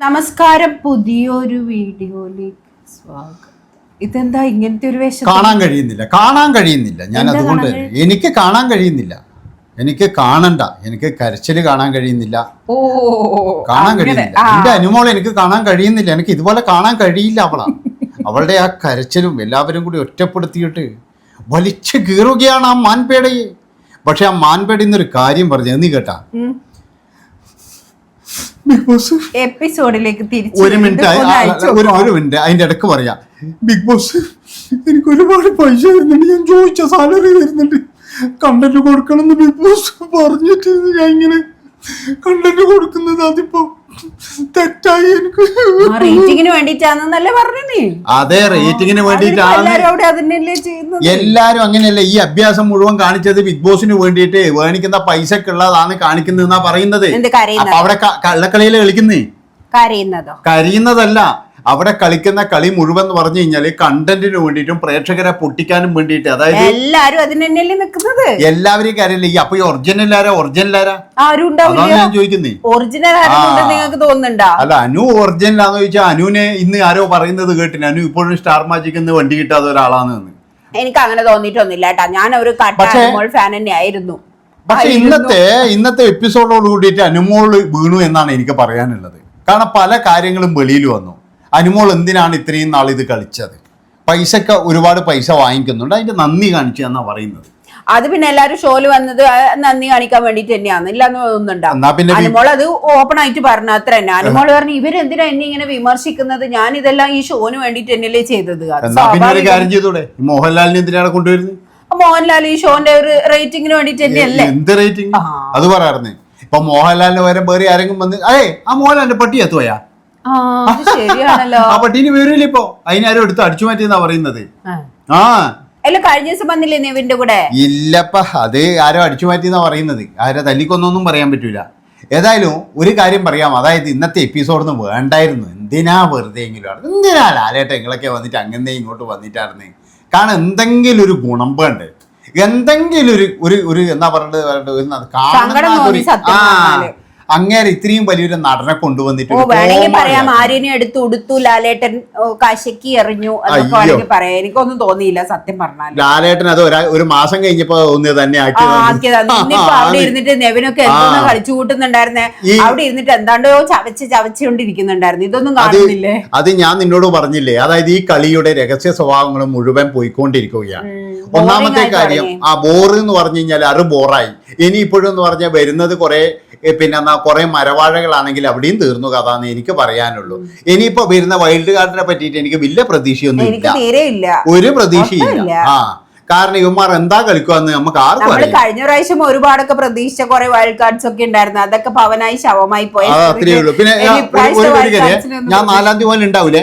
നമസ്കാരം പുതിയൊരു വീഡിയോയിലേക്ക് സ്വാഗതം. ഇതെന്താ ഇങ്ങനത്തെ ഒരു വേഷം കാണാൻ കഴിയുന്നില്ല. കാണാൻ കഴിയുന്നില്ല. ഞാൻ അതുകൊണ്ട് എനിക്ക് കാണാൻ കഴിയുന്നില്ല. എനിക്ക് കാണണ്ട. എനിക്ക് കരച്ചിൽ കാണാൻ കഴിയുന്നില്ല. ഓ കാണാൻ കഴിയുന്നില്ല. എന്റെ അനുമോൾ എനിക്ക് കാണാൻ കഴിയുന്നില്ല. എനിക്ക് ഇതുപോലെ കാണാൻ കഴിയില്ല അവളാ. അവളുടെ ആ കരച്ചിലും എല്ലാവരും കൂടി ഒറ്റപ്പെടുത്തിയിട്ട് വലിച്ചു കീറുകയാണ് ആ മാൻപേടയെ. പക്ഷെ ആ മാൻപേടയിൽ നിന്നൊരു കാര്യം പറഞ്ഞു. നീ കേട്ടാ. ബിഗ് ബോസ് എപ്പിസോഡിലേക്ക് തിരിച്ചു ഒരു മിനിറ്റ് ഒരു ഒരു മിനിറ്റ് അതിന്റെ ഇടയ്ക്ക് പറയാം. ബിഗ് ബോസ് എനിക്ക് ഒരുപാട് പൈസ തരുന്നുണ്ട്. ഞാൻ ചോദിച്ച സാലറി തരുന്നുണ്ട്. കണ്ടന്റ് കൊടുക്കണം എന്ന് ബിഗ് ബോസ് പറഞ്ഞിട്ട് ഞാൻ ഇങ്ങനെ കണ്ടന്റ് കൊടുക്കുന്നത് അതിപ്പോ തെറ്റായി എനിക്ക്. ആ റേറ്റിങ്ങിന് വേണ്ടിട്ടാണെന്നല്ലേ പറഞ്ഞു നീ? അതെ റേറ്റിങ്ങിന് അവരിപ്പോ വേണ്ടിയിട്ടാണ് എല്ലാരും അങ്ങനെയല്ല ഈ അഭ്യാസം മുഴുവൻ കാണിച്ചത് ബിഗ് ബോസിന് വേണ്ടിയിട്ട് വേണിക്കുന്ന പൈസക്കുള്ളതാണ് കാണിക്കുന്നതെന്നാ പറയുന്നത്. അപ്പൊ അവിടെ കള്ളക്കളിയിൽ കള്ളക്കളിയിൽ കളിക്കുന്നേ? കരയുന്നതോ? കരയുന്നതല്ല. അവിടെ കളിക്കുന്ന കളി മുഴുവൻ എന്ന് പറഞ്ഞു കഴിഞ്ഞാൽ കണ്ടന്റിന് വേണ്ടിയിട്ടും പ്രേക്ഷകരെ പൊട്ടിക്കാനും വേണ്ടിയിട്ട്. അതായത് എല്ലാവരും അതിന് തന്നെയല്ലേ നിക്കുന്നത് എല്ലാവരെയും കാര്യമില്ല ഈ അപ്പൊ ഈ ഒറിജിനൽ ആരാ? ഒറിജിനൽ ആരാ? ആരും അതാണ് ഞാൻ ചോദിക്കുന്നേ. ഒറിജിനൽ നിങ്ങൾക്ക് തോന്നുന്നുണ്ടോ? അല്ല അനു ഒറിജിനൽ ആന്ന് ചോദിച്ചാൽ അനുവിനെ ഇന്ന് ആരോ പറയുന്നത് കേട്ടിന്. അനു ഇപ്പോഴും സ്റ്റാർ മാജിക് എന്ന് വണ്ടി കിട്ടാത്ത ഒരാളാണെന്ന് എനിക്ക് അങ്ങനെ തോന്നിയിട്ടൊന്നുമില്ല കേട്ടാ. ഞാൻ ഒരു കട്ട പക്ഷേ- ഫാൻ തന്നെ ആയിരുന്നു. പക്ഷെ ഇന്നത്തെ ഇന്നത്തെ എപ്പിസോഡോട് കൂടിയിട്ട് അനുമോൾ വീണു എന്നാണ് എനിക്ക് പറയാനുള്ളത്. കാരണം പല കാര്യങ്ങളും വെളിയിൽ വന്നു. അനുമോൾ എന്തിനാണ് ഇത്രയും നാൾ ഇത് കളിച്ചത്? പൈസക്ക് ഒരുപാട് പൈസ വാങ്ങിക്കുന്നുണ്ട്. അതിന്റെ നന്ദി കാണിച്ചു എന്നാ പറയുന്നത്. അത് പിന്നെ എല്ലാരും ഷോൽ വന്നത് നന്ദി കാണിക്കാൻ വേണ്ടിട്ട് തന്നെയാണ്. ഇല്ലാന്ന് പിന്നെ അനുമോൾ അത് ഓപ്പൺ ആയിട്ട് പറഞ്ഞു അത്ര തന്നെ. അനുമോൾ പറഞ്ഞു ഇവരെന്തിനാ എന്നെ ഇങ്ങനെ വിമർശിക്കുന്നത്? ഞാൻ ഇതെല്ലാം ഈ ഷോന് വേണ്ടിട്ട് തന്നെയല്ലേ ചെയ്തത്. മോഹൻലാലിനെ എന്തിനാണ് കൊണ്ടുവരുന്നത്? മോഹൻലാൽ ഈ ഷോന്റെ ഒരു റേറ്റിംഗിന് വേണ്ടിട്ട് തന്നെയല്ലേ? എന്ത് റേറ്റിംഗ്. അത് പറയാറുന്നേ ഇപ്പൊ മോഹൻലാലിന് വരെ വേറെ ആരെങ്കിലും വന്ന് അതെ ആ മോഹൻലാലിന്റെ പട്ടി എത്തുവയാ ശരിയാണല്ലോ. ആ പട്ടീന് വരൂല ഇപ്പൊ. അതിനാരും എടുത്ത് അടിച്ചു മാറ്റിയെന്നാ പറയുന്നത്. ആ. അല്ല കഴിഞ്ഞ ദിവസം വന്നില്ലേ നിവിന്റെ കൂടെ? ഇല്ലപ്പ അത് ആരോ അടിച്ചു മാറ്റിയെന്നാ പറയുന്നത്. ആരോ തല്ലിക്കൊന്നൊന്നും പറയാൻ പറ്റൂല. ഏതായാലും ഒരു കാര്യം പറയാം. അതായത് ഇന്നത്തെ എപ്പിസോഡൊന്നും വേണ്ടായിരുന്നു. എന്തിനാ വെറുതെ എങ്കിലും. എന്തിനാ ലാലേട്ട നിങ്ങളൊക്കെ വന്നിട്ട് അങ്ങനെ ഇങ്ങോട്ട് വന്നിട്ടായിരുന്നു? കാരണം എന്തെങ്കിലും ഒരു ഗുണം വേണ്ട? എന്തെങ്കിലും ഒരു ഒരു ഒരു എന്താ ഒരു കാണുന്ന ആ. അങ്ങേരെ ഇത്രയും വലിയൊരു നടനെ കൊണ്ടുവന്നിട്ട് വേണമെങ്കിൽ പറയാം. ആര്യനെ എടുത്ത് ഉടുത്തു ലാലേട്ടൻ ഓ, കശക്കി എറിഞ്ഞു. പറയാം. എനിക്കൊന്നും തോന്നിയില്ല സത്യം പറഞ്ഞാൽ ലാലേട്ടൻ അത് ഒരു മാസം കഴിഞ്ഞപ്പോ ഒന്ന് തന്നെ അവിടെ ഇരുന്നിട്ട് നെവിനൊക്കെ എന്തോന്ന്. കളിച്ചു കൂട്ടുന്നുണ്ടായിരുന്നെ. അവിടെ ഇരുന്നിട്ട് എന്താണ്ടോ ചവച്ച് ചവച്ചുകൊണ്ടിരിക്കുന്നുണ്ടായിരുന്നു. ഇതൊന്നും കാണുന്നില്ലേ? അത് ഞാൻ നിന്നോട് പറഞ്ഞില്ലേ? അതായത് ഈ കളിയുടെ രഹസ്യ സ്വഭാവങ്ങൾ മുഴുവൻ പോയിക്കൊണ്ടിരിക്കുകയാണ്. ഒന്നാമത്തെ കാര്യം ആ ബോറ് എന്ന് പറഞ്ഞു കഴിഞ്ഞാൽ അറു ബോറായി ഇനി ഇപ്പോഴും എന്ന് പറഞ്ഞാൽ വരുന്നത് കുറെ പിന്നെ എന്നാ കുറെ മരവാഴകളാണെങ്കിൽ അവിടെയും തീർന്നു കഥ എന്ന് എനിക്ക് പറയാനുള്ളൂ. ഇനിയിപ്പോ വരുന്ന വൈൽഡ് കാർഡിനെ പറ്റിയിട്ട് എനിക്ക് വലിയ പ്രതീക്ഷയൊന്നും ഇല്ല. ഒരു പ്രതീക്ഷയില്ല. ആ കാരണം ഇവന്മാർ എന്താ കളിക്കുവാന്ന് നമുക്ക് ആർക്കും നമ്മൾ കഴിഞ്ഞ പ്രാവശ്യം ഒരുപാടൊക്കെ പ്രതീക്ഷിച്ച കുറെ വൈൽഡ് കാർഡ്സ് ഒക്കെ ഉണ്ടായിരുന്നു. അതൊക്കെ പവനായി ശവമായി പോയി അത്രേ ഉള്ളൂ. പിന്നെ ഞാൻ നാലാം തീയതി പോലെ ഉണ്ടാവൂലേ?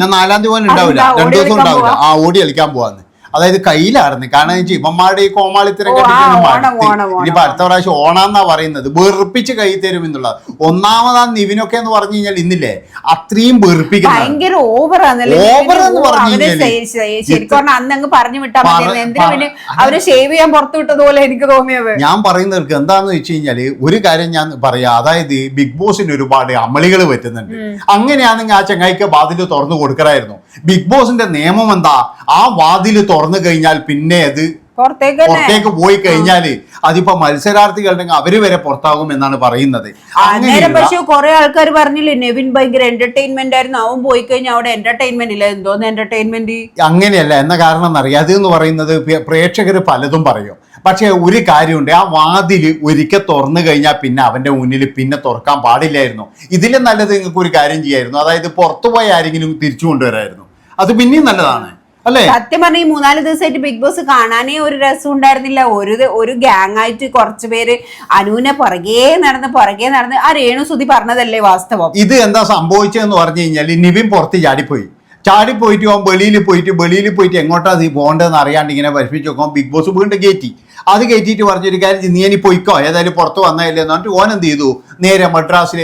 ഞാൻ നാലാം തീയതി ഉണ്ടാവില്ല രണ്ടു ദിവസം ഉണ്ടാവില്ല ആ ഓടി കളിക്കാൻ പോവാന്ന്. അതായത് കയ്യിലായിരുന്നു. കാരണം വെച്ചാൽ ഇവന്മാരുടെ ഈ കോമാളിത്തരം മടുത്ത്. ഓണം, ഇനിയിപ്പോ അടുത്ത പ്രാവശ്യം ഓണാന്നാ പറയുന്നത്. വെറുപ്പിച്ച് കൈ തരും എന്നുള്ളത്. ഒന്നാമതാ നിവിനൊക്കെ എന്ന് പറഞ്ഞു കഴിഞ്ഞാൽ ഇന്നില്ലേ അത്രയും വെറുപ്പിക്കുന്നത് ഓവർ എന്ന് പറഞ്ഞു പറഞ്ഞു വിട്ടാൽ അവന് ഷേവ് ചെയ്യാൻ പുറത്തു വിട്ടത് പോലെ എനിക്ക് തോന്നിയത്? ഞാൻ പറയുന്നവർക്ക് എന്താന്ന് വെച്ച് കഴിഞ്ഞാൽ ഒരു കാര്യം ഞാൻ പറയാ. അതായത് ബിഗ് ബോസിന് ഒരുപാട് അമളികൾ പറ്റുന്നുണ്ട്. അങ്ങനെയാണെങ്കിൽ ആ ചങ്ങായിക്ക് വാതിൽ തുറന്നു കൊടുക്കറായിരുന്നു ബിഗ് ബോസിന്റെ നിയമം എന്താ? ആ വാതിൽ തുറന്നു കഴിഞ്ഞാൽ പിന്നെ അത് പുറത്തേക്ക് പോയി കഴിഞ്ഞാൽ അതിപ്പോ മത്സരാർത്ഥികളുണ്ടെങ്കിൽ അവർ വരെ പുറത്താകും എന്നാണ് പറയുന്നത്. അന്നേരം പക്ഷെ കുറെ ആൾക്കാർ പറഞ്ഞില്ലേ നെവിൻ ഭയങ്കര എന്റർടൈൻമെന്റ് ആയിരുന്നു. അവൻ പോയി കഴിഞ്ഞാൽ അവിടെ എന്റർടൈൻമെന്റ് ഇല്ല. എന്തോന്ന് എന്റർടൈൻമെന്റ് അങ്ങനെയല്ല എന്ന കാരണം എന്നറിയാം. അത് എന്ന് പറയുന്നത് പ്രേക്ഷകർ പലതും പറയും. പക്ഷെ ഒരു കാര്യമുണ്ട് ആ വാതിൽ ഒരിക്കൽ തുറന്നു കഴിഞ്ഞാൽ പിന്നെ അവന്റെ മുന്നിൽ പിന്നെ തുറക്കാൻ പാടില്ലായിരുന്നു. ഇതിലും നല്ലത് നിങ്ങൾക്ക് ഒരു കാര്യം ചെയ്യായിരുന്നു. അതായത് പുറത്തുപോയ ആരെങ്കിലും തിരിച്ചു കൊണ്ടുവരായിരുന്നു. അത് പിന്നെയും നല്ലതാണ്. അല്ലേ? സത്യം പറഞ്ഞ ഈ മൂന്നാൽ ദിവസമായിട്ട് ബിഗ് ബോസ് കാണാനേ ഒരു രസം ഉണ്ടായിരുന്നില്ല. ഒരു ഒരു ഗ്യാങ് ആയിട്ട് കുറച്ചു പേര് അനുവിനെ പുറകെ നടന്ന് പുറകെ നടന്ന് ആ രേണു സുധി പറഞ്ഞതല്ലേ വാസ്തവം? ഇത് എന്താ സംഭവിച്ചതെന്ന് പറഞ്ഞു കഴിഞ്ഞാൽ നിവിൻ പുറത്ത് ചാടിപ്പോയി. ചാടിപ്പോയിട്ട് അവൻ വെളിയിൽ പോയിട്ട് വെളിയിൽ പോയിട്ട് എങ്ങോട്ടാ നീ പോകേണ്ടതെന്ന് അറിയാണ്ട് ഇങ്ങനെ പരിപ്പിച്ച് നോക്കുമ്പോൾ ബിഗ് ബോസ് വീണ്ടും കയറ്റി അത് കയറ്റിയിട്ട് പറഞ്ഞൊരു കാര്യം നീ ഇനി പൊയ്ക്കോ ഏതായാലും പുറത്ത് വന്നതല്ലേ എന്ന് പറഞ്ഞിട്ട് ഓൻ എന്ത് ചെയ്തു? നേരെ മദ്രാസിൽ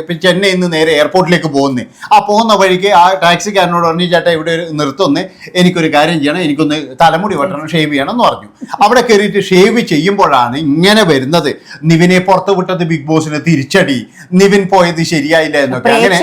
ഇപ്പം ചെന്നൈയിൽ നിന്ന് നേരെ എയർപോർട്ടിലേക്ക് പോകുന്നു. ആ പോകുന്ന വഴിക്ക് ആ ടാക്സിക്കാരനോട് പറഞ്ഞു ചേട്ടാ ഇവിടെ നിർത്തുന്നു. എനിക്കൊരു കാര്യം ചെയ്യണം. എനിക്കൊന്ന് തലമുടി വെട്ടണം ഷേവ് ചെയ്യണം എന്ന് പറഞ്ഞു. അവിടെ കയറിയിട്ട് ഷേവ് ചെയ്യുമ്പോഴാണ് ഇങ്ങനെ വരുന്നത്. നിവിനെ പുറത്ത് വിട്ടത് ബിഗ് ബോസിന് തിരിച്ചടി. നിവിൻ പോയത് ശരിയായില്ല എന്നൊക്കെ. അങ്ങനെ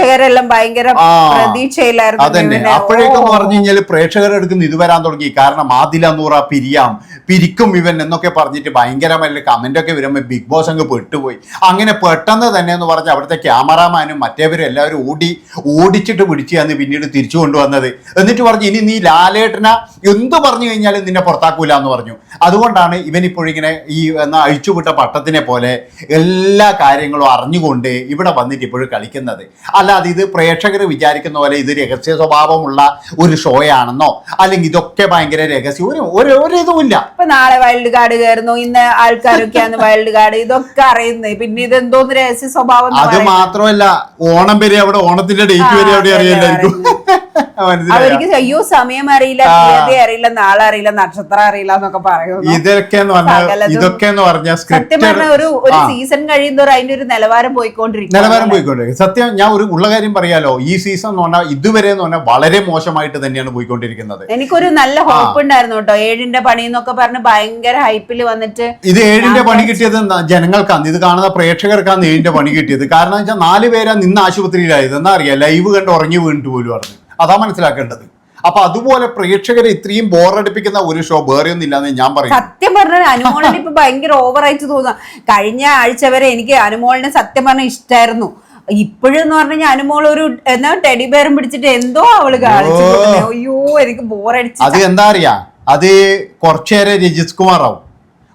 അതന്നെ. അപ്പോഴേക്കും പറഞ്ഞു കഴിഞ്ഞാൽ പ്രേക്ഷകരെടുക്കുന്ന ഇത് വരാൻ തുടങ്ങി. കാരണം ആദില നൂറ പിരിയാം. പിരിക്കും ഇവൻ എന്നൊക്കെ പറഞ്ഞിട്ട് ഭയങ്കരമായിട്ട് കമന്റൊക്കെ വരുമ്പോൾ ബിഗ് ബോസ് അങ്ങ് പെട്ടുപോയി. അങ്ങനെ പെട്ടെന്ന് തന്നെ എന്ന് പറഞ്ഞ് അവിടുത്തെ ക്യാമറാമാനും മറ്റേവരും എല്ലാവരും ഓടി ഓടിച്ചിട്ട് പിടിച്ചാന്ന് പിന്നീട് തിരിച്ചു കൊണ്ടുവന്നത്. എന്നിട്ട് പറഞ്ഞു ഇനി നീ ലാലേട്ടന എന്ത് പറഞ്ഞു കഴിഞ്ഞാലും നിന്നെ പുറത്താക്കൂല എന്ന് പറഞ്ഞു. അതുകൊണ്ടാണ് ഇവനിപ്പോഴിങ്ങനെ ഈ എന്നാ അഴിച്ചുവിട്ട പട്ടത്തിനെ പോലെ എല്ലാ കാര്യങ്ങളും അറിഞ്ഞുകൊണ്ട് ഇവിടെ വന്നിട്ട് ഇപ്പോഴും കളിക്കുന്നത്. അല്ലാതെ ഇത് പ്രേക്ഷകർ വിചാരിക്കുന്ന പോലെ ഇത് രഹസ്യ സ്വഭാവമുള്ള ഒരു ഷോയാണെന്നോ അല്ലെങ്കിൽ ഇതൊക്കെ ഭയങ്കര രഹസ്യം ഒരു ഒരു ഇതുമില്ല. നാളെ വൈൽഡ് കാർഡ് കയറുന്നു. ഇന്ന് ആൾക്കാരൊക്കെയാണ് വൈൽഡ് കാർഡ് ഇതൊക്കെ അറിയുന്നത് പിന്നെ ഇതെന്തോന്ന് രഹസ്യ സ്വഭാവം അത് മാത്രമല്ല ഓണം വരെ അവിടെ ഓണത്തിന്റെ ഡേറ്റ് വരെ അവിടെ മനസ്സിലായോ അവർക്ക് അയ്യോ സമയം അറിയില്ല. തീയതി അറിയില്ല നാളെ അറിയില്ല നക്ഷത്രം അറിയില്ല എന്നൊക്കെ പറയുന്നു. ഇതൊക്കെ ഇതൊക്കെ എന്ന് പറഞ്ഞാൽ സത്യം പറഞ്ഞ ഒരു ഒരു സീസൺ കഴിയുന്നതോറും അതിന്റെ ഒരു നിലവാരം പോയിക്കൊണ്ടിരിക്കും. നിലവാരം പോയിക്കൊണ്ടിരിക്കും. സത്യം ഞാൻ ഒരു ഉള്ള കാര്യം പറയാലോ. ഈ സീസൺ എന്ന് പറഞ്ഞാൽ ഇതുവരെ എന്ന് പറഞ്ഞാൽ വളരെ മോശമായിട്ട് തന്നെയാണ് പോയിക്കൊണ്ടിരിക്കുന്നത്. എനിക്കൊരു നല്ല ഹോപ്പ് ഉണ്ടായിരുന്നു കേട്ടോ. ഏഴിന്റെ പണി എന്നൊക്കെ പറഞ്ഞ് ഭയങ്കര ഹൈപ്പിൽ വന്നിട്ട് ഇത് ഏഴിന്റെ പണി കിട്ടിയത് ജനങ്ങൾക്കാണ് ഇത് കാണുന്ന പ്രേക്ഷകർക്കാണ് ഏഴിന്റെ പണി കിട്ടിയത്. കാരണം വെച്ചാൽ നാല് പേരാ നിന്ന് ആശുപത്രിയിലായത്. എന്നാ അറിയാം? ലൈവ് കണ്ട് ഉറങ്ങി വീണിട്ട് പോലും പറഞ്ഞു അതാ മനസ്സിലാക്കേണ്ടത്. അപ്പൊ അതുപോലെ പ്രേക്ഷകരെ ഇത്രയും ബോറടിപ്പിക്കുന്ന ഒരു ഷോ വേറെ ഒന്നും ഇല്ലാന്ന് ഞാൻ പറയും സത്യം പറഞ്ഞ അനുമോളിന് ഇപ്പൊ ഭയങ്കര ഓവറായിട്ട് തോന്നുക കഴിഞ്ഞ ആഴ്ച വരെ എനിക്ക് അനുമോളിനെ സത്യം പറഞ്ഞ ഇഷ്ടമായിരുന്നു ഇപ്പോഴെന്ന് പറഞ്ഞാൽ അനുമോൾ ഒരു എന്നാ ടെഡി ബെയറും പിടിച്ചിട്ട് എന്തോ അവൾ കാണിച്ചു അയ്യോ എനിക്ക് ബോറടിച്ചു അത് എന്താ അറിയാ? അത് കുറച്ചേരെ രജിത് കുമാറാവും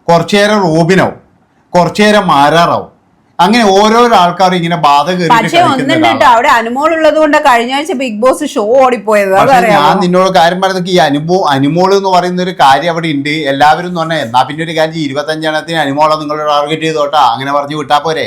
കുറച്ചേരെ റോബിനാവും കുറച്ചേരെ മാരാറാവും അങ്ങനെ ഓരോരോ ആൾക്കാർ ഇങ്ങനെ ബാധ കയറി പക്ഷെ ഒന്നുണ്ട് കേട്ടോ. അവിടെ അനുമോൾ ഉള്ളത് കൊണ്ട് കഴിഞ്ഞ ആഴ്ച ബിഗ് ബോസ് ഷോ ഓടിപ്പോയത്. ഞാൻ നിന്നോട് കാര്യം പറയുന്നത് ഈ അനുഭവം അനുമോൾ എന്ന് പറയുന്ന ഒരു കാര്യം അവിടെ ഉണ്ട്. എല്ലാവരും എന്ന് പറഞ്ഞാൽ എന്നാ പിന്നെ ഒരു കാര്യം ഇരുപത്തി ഇരുപത്തഞ്ചെണ്ണത്തിന് അനുമോളെ നിങ്ങൾ ടാർഗറ്റ് ചെയ്തോട്ടാ. അങ്ങനെ പറഞ്ഞു വിട്ടാ പോരെ.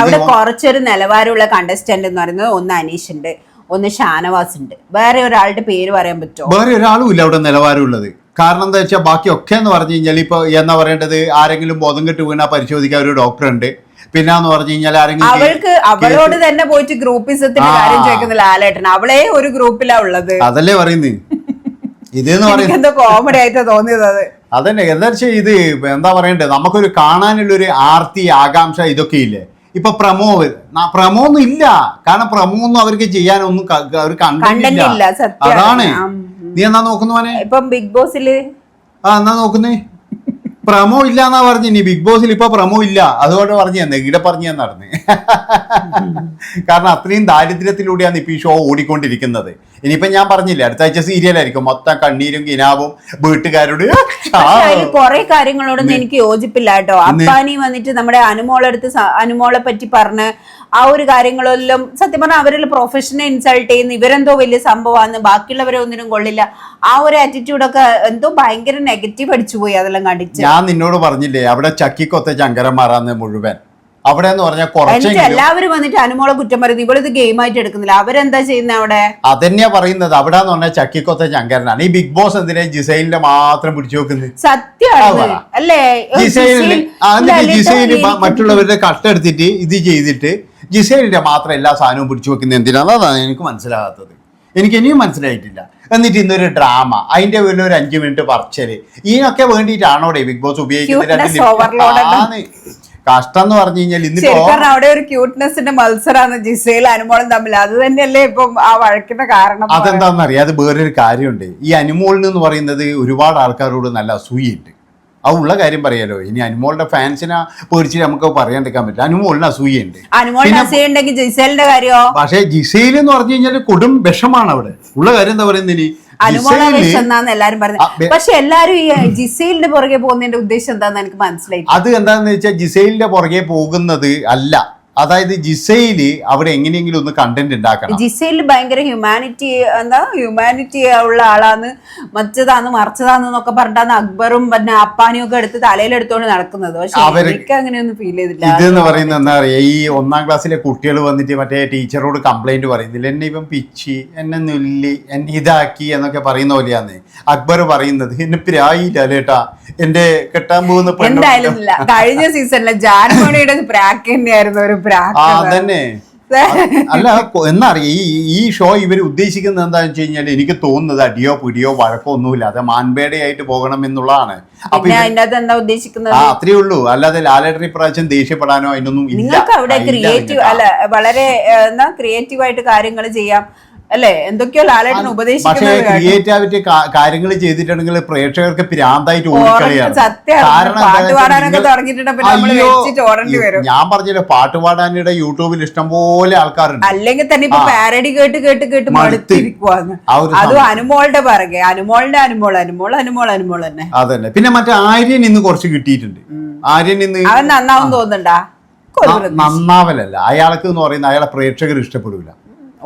അവിടെ കുറച്ചൊരു നിലവാരമുള്ള കണ്ടസ്റ്റന്റ് എന്ന് പറയുന്നത് ഒന്ന് അനീഷ് ഉണ്ട് ഒന്ന് ഷാനവാസ് ഉണ്ട്. വേറെ ഒരാളുടെ പേര് പറയാൻ പറ്റുമോ? വേറെ ഒരാളും ഇല്ല അവിടെ നിലവാരമുള്ളത്. കാരണം എന്താ വെച്ചാൽ ബാക്കിയൊക്കെ എന്ന് പറഞ്ഞു കഴിഞ്ഞാൽ ഇപ്പൊ എന്നാ പറയേണ്ടത്? ആരെങ്കിലും ബോധം കെട്ട് വീണാ പരിശോധിക്കാൻ ഒരു ഡോക്ടർ ഉണ്ട്. പിന്നെ എന്ന് പറഞ്ഞു കഴിഞ്ഞാൽ ആരെങ്കിലും അവൾക്ക് അവളോട് തന്നെ പോയിട്ട് ഗ്രൂപ്പിസത്തിന്റെ കാര്യം ചോദിക്കുന്ന ലാലേട്ടൻ അവളെ ഒരു ഗ്രൂപ്പിലാ ഉള്ളത്. അതല്ലേ പറയുന്നത് ഇതെന്ന് പറയുന്നത് കോമഡി ആയിട്ടാ തോന്നിയത് അത്. അതന്നെ എന്താ വെച്ചാൽ ഇത് എന്താ പറയണ്ടേ? നമുക്കൊരു കാണാനുള്ള ഒരു ആർത്തി ആകാംക്ഷ ഇതൊക്കെ ഇല്ലേ? ഇപ്പൊ പ്രമോ പ്രമോ ഒന്നും ഇല്ല. കാരണം പ്രമോ ഒന്നും അവർക്ക് ചെയ്യാനൊന്നും അവർ കണ്ടില്ല അതാണ്. നീ എന്നാ നോക്കുന്നു ഇപ്പം ബിഗ് ബോസിൽ ആ എന്നാ നോക്കുന്നേ? പ്രമോ ഇല്ല എന്നാ പറഞ്ഞു ഇനി ബിഗ് ബോസിൽ ഇപ്പൊ പ്രമോ ഇല്ല. അതുകൊണ്ട് പറഞ്ഞു തന്നെ ഇവിടെ പറഞ്ഞു ഞാൻ നടന്ന്? കാരണം അത്രയും ദാരിദ്ര്യത്തിലൂടെയാണ് ഇപ്പൊ ഈ ഷോ ഓടിക്കൊണ്ടിരിക്കുന്നത്. ഇനിയിപ്പൊ ഞാൻ പറഞ്ഞില്ലേ അടുത്ത ആഴ്ച സീരിയലായിരിക്കും മൊത്തം കണ്ണീരും കിനാവും വീട്ടുകാരോട് കുറെ കാര്യങ്ങളോടൊന്നും എനിക്ക് യോജിപ്പില്ല കേട്ടോ. അപ്പാനി വന്നിട്ട് നമ്മുടെ അനുമോളെടുത്ത് അനുമോളെ പറ്റി പറഞ്ഞ് ആ ഒരു കാര്യങ്ങളെല്ലാം സത്യം പറഞ്ഞാൽ അവരിൽ പ്രൊഫഷനെ ഇൻസൾട്ട് ചെയ്യുന്നു ഇവരെന്തോ വലിയ സംഭവമാണ് ബാക്കിയുള്ളവരെ ഒന്നിനും കൊള്ളില്ല. ആ ഒരു ആറ്റിറ്റ്യൂഡൊക്കെ എന്തോ ഭയങ്കര നെഗറ്റീവ് അടിച്ചു പോയി അതെല്ലാം കണ്ടിച്ച് ഞാൻ നിന്നോട് പറഞ്ഞില്ലേ അവിടെ ചക്കിക്കൊത്ത ചങ്കരന്മാരാന്ന് മുഴുവൻ. അവിടെ എന്ന് പറഞ്ഞാൽ എല്ലാവരും വന്നിട്ട് അനുമോളെ കുറ്റം പറയുന്നു ഇവളിത് ഗെയിം ആയിട്ട് എടുക്കുന്നില്ല. അവരെന്താ ചെയ്യുന്നത് അവിടെ? അതന്നെയാ പറയുന്നത്. അവിടെ എന്ന് പറഞ്ഞാൽ ചക്കിക്കൊത്ത ചങ്കരനാണ്. ഈ ബിഗ് ബോസ് എന്തിനാ ജിസൈലിന്റെ മാത്രം പിടിച്ചു വെക്കുന്നത്? സത്യമാണ് അല്ലേ? ജിസൈലിന് ജിസൈൽ മറ്റുള്ളവരുടെ കട്ടെടുത്തിട്ട് ഇത് ചെയ്തിട്ട് ജിസൈലിന്റെ മാത്രം എല്ലാ സാധനവും പിടിച്ചു വെക്കുന്നത് എന്തിനാണ് അതാണ് എനിക്ക് മനസ്സിലാകാത്തത്. എനിക്ക് ഇനിയും മനസ്സിലായിട്ടില്ല. എന്നിട്ട് ഇന്നൊരു ഡ്രാമ അതിന്റെ പേരിൽ ഒരു അഞ്ചു മിനിറ്റ് പറച്ചൽ. ഇതിനൊക്കെ വേണ്ടിയിട്ടാണോ ബിഗ് ബോസ് ഉപയോഗിക്കുന്നത്. കഷ്ടം എന്ന് പറഞ്ഞു കഴിഞ്ഞാൽ ഇന്നിപ്പോ അവിടെ ഒരു ക്യൂട്ട്നെസിന്റെ മത്സരമാണ് ജിസയിൽ അനുമോളും തമ്മിൽ. അത് തന്നെയല്ലേ ഇപ്പം ആ വഴക്കിന്റെ കാരണം അതെന്താണെന്ന് അതെന്താണെന്നറിയാം അത് വേറൊരു കാര്യമുണ്ട്. ഈ അനുമോളിന് എന്ന് പറയുന്നത് ഒരുപാട് ആൾക്കാരോട് നല്ല അസൂയുണ്ട് ആ ഉള്ള കാര്യം പറയാലോ. ഇനി അനുമോളുടെ ഫാൻസിനെ പേടിച്ച് നമുക്ക് പറയാണ്ടിരിക്കാൻ പറ്റില്ല. അനുമോളിന് അസൂയുണ്ട് അനുമോളിന് ജിസേലിന്റെ കാര്യോ? പക്ഷേ ജിസൈൽ എന്ന് പറഞ്ഞു കഴിഞ്ഞാൽ കൊടും വിഷമാണ് അവിടെ. ഉള്ള കാര്യം എന്താ പറയുന്നത് ഇനി? അനുമോള ജിസൈൽ വിഷം എന്നാന്ന് എല്ലാരും പറഞ്ഞത് പക്ഷെ എല്ലാരും ഈ ജിസൈലിന്റെ പുറകെ പോകുന്നതിന്റെ ഉദ്ദേശം എന്താന്ന് എനിക്ക് മനസ്സിലായി അത് എന്താന്ന് വെച്ചാൽ ജിസൈലിന്റെ പുറകെ പോകുന്നത് അല്ല. അതായത് ജിസയിൽ അവിടെ എങ്ങനെയെങ്കിലും ഒന്ന് കണ്ടന്റ് ഉണ്ടാക്കണം. ജിസയിൽ ഭയങ്കര ഹ്യൂമാനിറ്റി എന്താ ഹ്യൂമാനിറ്റി ഉള്ള ആളാന്ന് മറ്റതാന്ന് മറിച്ചതാന്ന് എന്നൊക്കെ പറഞ്ഞിട്ടാണ് അക്ബറും പിന്നെ അപ്പാനും ഒക്കെ എടുത്ത് തലയിലെടുത്തോണ്ട് നടക്കുന്നത്. പക്ഷെ എനിക്ക് അങ്ങനെയൊന്നും ഫീൽ ചെയ്തില്ല. ഇത് എന്ന് പറയുന്നത് എന്താ പറയാ ഈ ഒന്നാം ക്ലാസ്സിലെ കുട്ടികൾ വന്നിട്ട് മറ്റേ ടീച്ചറോട് കംപ്ലൈന്റ് പറയുന്നില്ല എന്നെ ഇപ്പം പിച്ചി എന്നെ നുല്ലി എന്നെ ഇതാക്കി എന്നൊക്കെ പറയുന്ന പോലെയാന്ന്. അക്ബർ പറയുന്നത് എന്നെ പ്രായില്ല ലേട്ടാ എന്റെ കെട്ടാൻ പോകുന്ന എന്തായാലും കഴിഞ്ഞ സീസണിലെ ജാൻമണിയുടെ പ്രാക്ക് തന്നെയായിരുന്നു ഒരു പ്രാക്ക് അതന്നെ. അല്ല എന്നറിയ ഈ ഈ ഷോ ഇവർ ഉദ്ദേശിക്കുന്നത് എന്താണെന്ന് വെച്ച് കഴിഞ്ഞാൽ എനിക്ക് തോന്നുന്നത് അടിയോ പിടിയോ വഴക്കോ ഒന്നുമില്ല അത് മാൻപേടയായിട്ട് പോകണം എന്നുള്ളതാണ് അപ്പൊ എന്താ ഉദ്ദേശിക്കുന്നത്? ആ അത്രേ ഉള്ളൂ. അല്ലാതെ ലാലേട്ടൻ ഇപ്രാവശ്യം ദേഷ്യപ്പെടാനോ അതിനൊന്നും ഇല്ല. നിങ്ങൾക്ക് അവിടെ ക്രിയേറ്റീവ് അല്ല വളരെ ക്രിയേറ്റീവ് ആയിട്ട് കാര്യങ്ങൾ ചെയ്യാം. അല്ലേ? എന്തൊക്കെയോ ലാലേട്ടൻ ഉപദേശിക്കുന്നത്. ക്രിയേറ്റിവിറ്റി കാര്യങ്ങൾ ചെയ്തിട്ടുണ്ടെങ്കിൽ പ്രേക്ഷകർക്ക് പിരാന്തായിട്ട് ഓടിക്കളിയാണ്. പാട്ട് പാടാനൊക്കെ. ഞാൻ പറഞ്ഞില്ല പാട്ട് പാടാനിടെ യൂട്യൂബിൽ ഇഷ്ടംപോലെ ആൾക്കാരുണ്ട്. അല്ലെങ്കിൽ തന്നെ ഇപ്പൊ. പാരഡി കേട്ട് കേട്ട് കേട്ട് മടുത്ത്. മടുത്തിരിക്കുവാന്ന് അതും. അനുമോളുടെ പറകെ. അനുമോളുടെ അനുമോൾ അനുമോൾ അനുമോൾ അനുമോൾ തന്നെ. അതന്നെ. പിന്നെ മറ്റേ ആര്യൻ ഇന്ന് കുറച്ച് കിട്ടിയിട്ടുണ്ട്. ആര്യൻ ഇന്ന് അവൻ നന്നാവും തോന്നുന്നുണ്ടാ? നന്നാവലല്ല. അയാൾക്ക് എന്ന് പറയുന്ന അയാളെ പ്രേക്ഷകർ ഇഷ്ടപ്പെടില്ല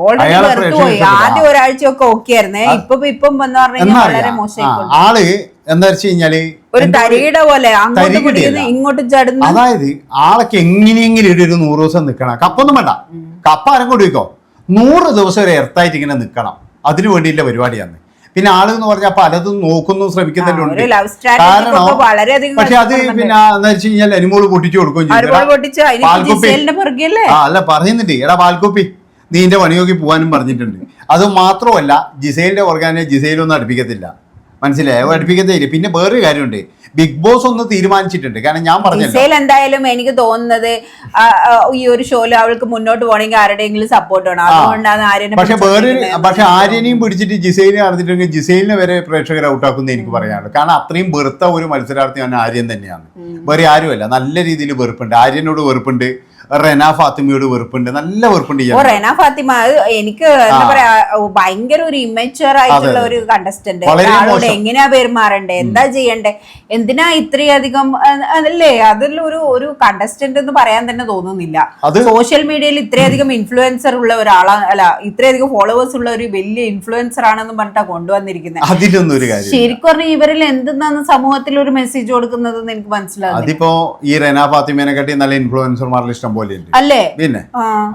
ഓൾറെഡി അയാളെ വെറുത്തു പ്രേക്ഷകർ പോയി. ഇഷ്ടപ്പെടാം. ആദ്യം ഒരാഴ്ചയൊക്കെ ഓക്കെ ആയിരുന്നേ. ഇപ്പൊ ഇപ്പം എന്ന് പറഞ്ഞു വളരെ മോശമായി ആൾ എന്താ വെച്ച് കഴിഞ്ഞാൽ ഒരു തരികിട പോലെ അങ്ങോട്ട്. പിടിക്കുന്നു ഇങ്ങോട്ട് ചടുന്നു അതായത് ആളൊക്കെ എങ്ങനെയെങ്കിലും ഒരു ഒരു നൂറ് ദിവസം നിൽക്കണം കപ്പൊന്നും വേണ്ട. കപ്പ ആരും കൂടി വെക്കോ നൂറ് ദിവസം ഒരു എർത്തായിട്ട് ഇങ്ങനെ നിൽക്കണം അതിനു വേണ്ടിയുള്ള പരിപാടിയാണ്. പിന്നെ ആൾ എന്ന് പറഞ്ഞാൽ പലതും നോക്കുന്നു ശ്രമിക്കുന്നുണ്ട്. കാരണം പക്ഷെ അത് പിന്നെ എന്താ വെച്ച് കഴിഞ്ഞാൽ അനിമോൾ പൊട്ടിച്ചു കൊടുക്കുകയും ചെയ്യും. അല്ല പറയുന്നുണ്ട്. എടാ പാൽക്കുപ്പി. നീ എന്റെ പണിയൊക്കെ പോകാനും പറഞ്ഞിട്ടുണ്ട്. അത് മാത്രമല്ല ജിസൈലിന്റെ ഓർഗാനെ ജിസൈലൊന്നും അടുപ്പിക്കത്തില്ല. മനസ്സിലായോ? അടുപ്പിക്കത്തില്ല. പിന്നെ വേറൊരു കാര്യമുണ്ട്. ബിഗ് ബോസ് ഒന്ന് തീരുമാനിച്ചിട്ടുണ്ട്. കാരണം ഞാൻ പറഞ്ഞു എന്തായാലും എനിക്ക് തോന്നുന്നത് ഈ ഒരു ഷോയിൽ അവൾക്ക് മുന്നോട്ട് പോകണമെങ്കിൽ ആരുടെയെങ്കിലും സപ്പോർട്ട് വേണം. അതുകൊണ്ടാണ് ആര്യനെ പക്ഷെ വേറെ പക്ഷെ ആര്യനെയും പിടിച്ചിട്ട് ജിസൈലിനെ നടത്തിയിട്ടുണ്ടെങ്കിൽ ജിസൈലിനെ വരെ പ്രേക്ഷകർ ഔട്ടാക്കുന്ന എനിക്ക് പറയാനുള്ളൂ. കാരണം അത്രയും വെറുത്ത ഒരു മത്സരാർത്ഥിയാണ് ആര്യൻ തന്നെയാണ്. വേറെ ആരുമല്ല. നല്ല രീതിയിൽ വെറുപ്പുണ്ട്. ആര്യനോട് വെറുപ്പുണ്ട്. റെന ഫാത്തിമയോട് വെറുപ്പുണ്ട്. നല്ല വെറുപ്പുണ്ട് റെന ഫാത്തിമ എനിക്ക് എന്താ പറയാ ഭയങ്കര ഒരു ഇമ്മച്ചുവർ ആയിട്ടുള്ള ഒരു കണ്ടസ്റ്റന്റ് ആളോട്. എങ്ങനെയാ പെരുമാറണ്ടേ എന്താ ചെയ്യണ്ടേ? എന്തിനാ ഇത്രയധികം അല്ലേ? അതല്ലേ അതിൽ ഒരു ഒരു കണ്ടസ്റ്റന്റ് എന്ന് പറയാൻ തന്നെ തോന്നുന്നില്ല. സോഷ്യൽ മീഡിയയിൽ ഇത്രയധികം ഇൻഫ്ലുവൻസർ ഉള്ള ഒരാളാണ് അല്ല ഇത്രയധികം ഫോളോവേഴ്സ് ഉള്ള ഒരു വലിയ ഇൻഫ്ലുവൻസർ ആണെന്ന് പറഞ്ഞിട്ടാ കൊണ്ടുവന്നിരിക്കുന്നത് അതിലൊന്നും ഒരു കാര്യം ശരിക്കും പറഞ്ഞാൽ ഇവരിൽ എന്തെന്നാണ് സമൂഹത്തിൽ ഒരു മെസ്സേജ് കൊടുക്കുന്നത് എനിക്ക് മനസ്സിലാകും അതിപ്പോ ഈ റെന ഫാത്തിമേനെ കാട്ടി നല്ല ഇൻഫ്ലുവൻസർമാരിൽ ഇഷ്ടം പോലെയുണ്ട്. അല്ലേ? പിന്നെ